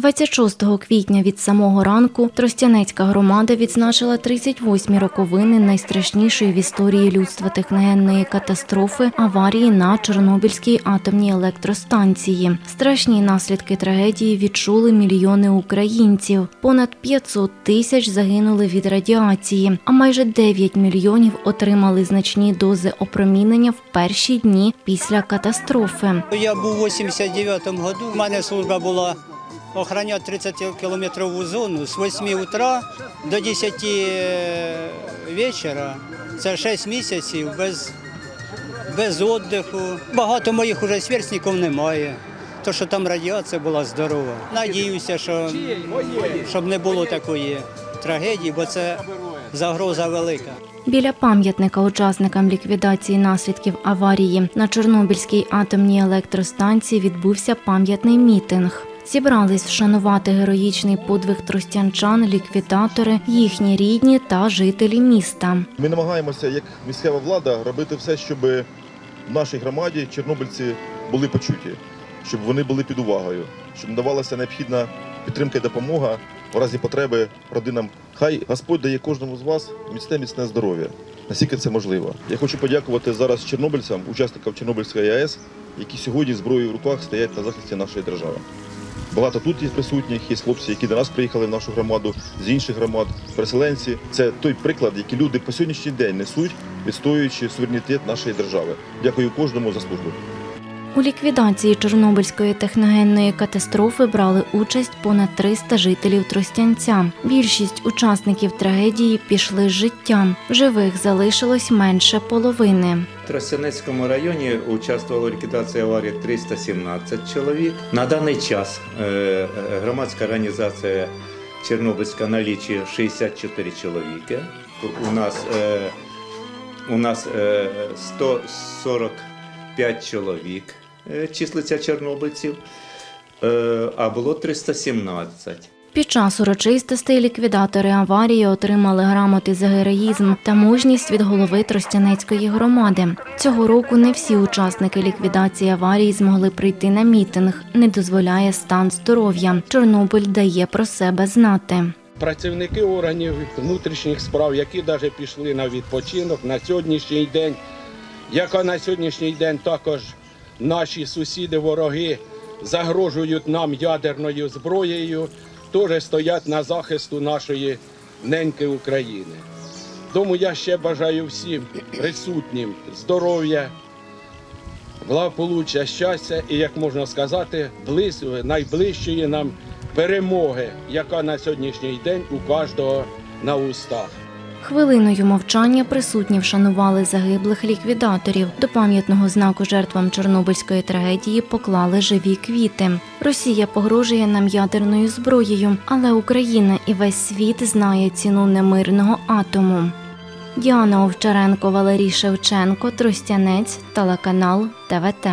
26 квітня від самого ранку Тростянецька громада відзначила 38 роковини найстрашнішої в історії людства техногенної катастрофи аварії на Чорнобильській атомній електростанції. Страшні наслідки трагедії відчули мільйони українців. Понад 500 тисяч загинули від радіації, а майже 9 мільйонів отримали значні дози опромінення в перші дні після катастрофи. Я був у 89-му году. У мене служба була охороняти 30 кілометрову зону з 8 утра до 10 вечора. Це 6 місяців без, без віддиху. Багато моїх уже сверстників немає. То, що там радіація була здорова. Надіюся, що щоб не було такої трагедії, бо це загроза велика. Біля пам'ятника учасникам ліквідації наслідків аварії на Чорнобильській атомній електростанції відбувся пам'ятний мітинг. Зібрались вшанувати героїчний подвиг тростянчан, ліквідатори, їхні рідні та жителі міста. Ми намагаємося, як місцева влада, робити все, щоб в нашій громаді чорнобильці були почуті, щоб вони були під увагою, щоб надавалася необхідна підтримка і допомога в разі потреби родинам. Хай Господь дає кожному з вас міцне міцне здоров'я, наскільки це можливо. Я хочу подякувати зараз чорнобильцям, учасникам Чорнобильської АЕС, які сьогодні зброєю в руках стоять на захисті нашої держави. Багато тут є присутніх, є хлопці, які до нас приїхали в нашу громаду з інших громад, переселенці. Це той приклад, який люди по сьогоднішній день несуть, відстоюючи суверенітет нашої держави. Дякую кожному за службу. У ліквідації Чорнобильської техногенної катастрофи брали участь понад 300 жителів Тростянця. Більшість учасників трагедії пішли з життя. Живих залишилось менше половини. В Тростянецькому районі участвувало в ліквідації аварії 317 чоловік. На даний час е, громадська організація Чорнобильська налічує 64 чоловіки. У нас е, у нас е, 140 5 чоловік е, числиться чорнобильців, е, а було 317. Під час урочистостей ліквідатори аварії отримали грамоти за героїзм та мужність від голови Тростянецької громади. Цього року не всі учасники ліквідації аварії змогли прийти на мітинг. Не дозволяє стан здоров'я. Чорнобиль дає про себе знати. Працівники органів внутрішніх справ, які навіть пішли на відпочинок на сьогоднішній день яка на сьогоднішній день також наші сусіди, вороги загрожують нам ядерною зброєю, теж стоять на захисту нашої неньки України. Тому я ще бажаю всім присутнім здоров'я, благополуччя, щастя і, як можна сказати, найближчої нам перемоги, яка на сьогоднішній день у кожного на устах. Хвилиною мовчання присутні вшанували загиблих ліквідаторів. До пам'ятного знаку жертвам Чорнобильської трагедії поклали живі квіти. Росія погрожує нам ядерною зброєю, але Україна і весь світ знає ціну немирного атому. Діана Овчаренко, Валерій Шевченко, Тростянець, телеканал ТВТ.